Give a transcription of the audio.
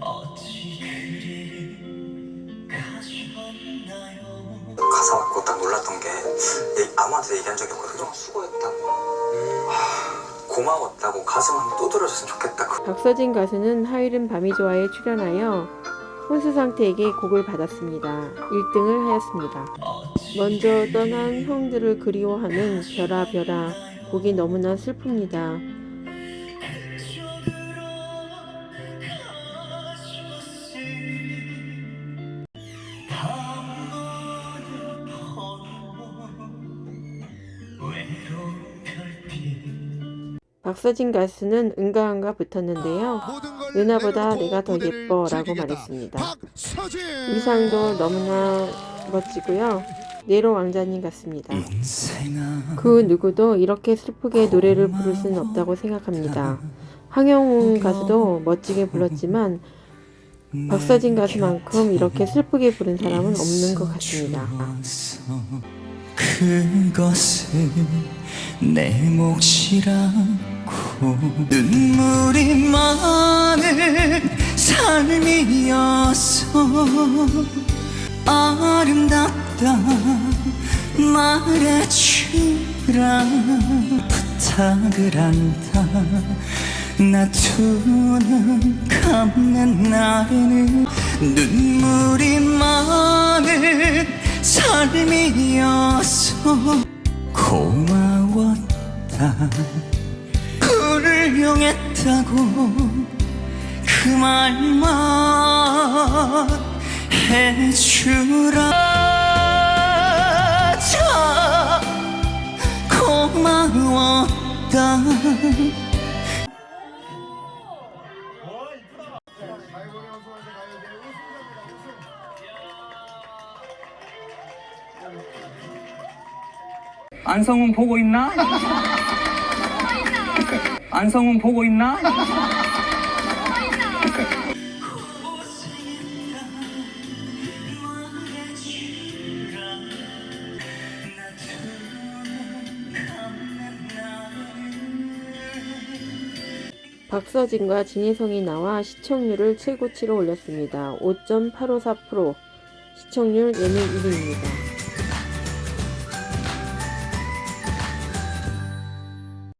어찌 그리 가셨나요 가사 받고 딱 놀랐던 게 얘- 아무한테 얘기한 적이 없거든요. 수고했다고, 하, 고마웠다고 가슴 한번 두드려줬으면 좋겠다. 그 박서진 가수는 하이른 밤이 좋아에 출연하여 혼수 상태에게 곡을 받았습니다. 1등을 하였습니다. 먼저 떠난 형들을 그리워하는 별아 곡이 너무나 슬픕니다. 박서진 가수는 은가은가 붙었는데요. 누나보다 내가 더 예뻐 라고 말했습니다. 의상도 너무나 멋지고요. 네로 왕자님 같습니다. 그 누구도 이렇게 슬프게 노래를 부를 수는 없다고 생각합니다. 황영웅 가수도 멋지게 불렀지만 박서진 가수만큼 이렇게 슬프게 부른 사람은 없는 것 같습니다. 그것을 내 몫이라고. 눈물이 많은 삶이었어 아름답다 말해주라. 부탁을 한다. 나두눈 감는 날에는 눈물이 많은 삶이었어 고마웠다. 훌륭했다고 그 말만 해주라. 자 고마웠다 안성훈 보고 있나? 안성훈 보고 있나? 박서진과 진희성이 나와 시청률을 최고치로 올렸습니다. 5.854% 시청률 예능 1위입니다.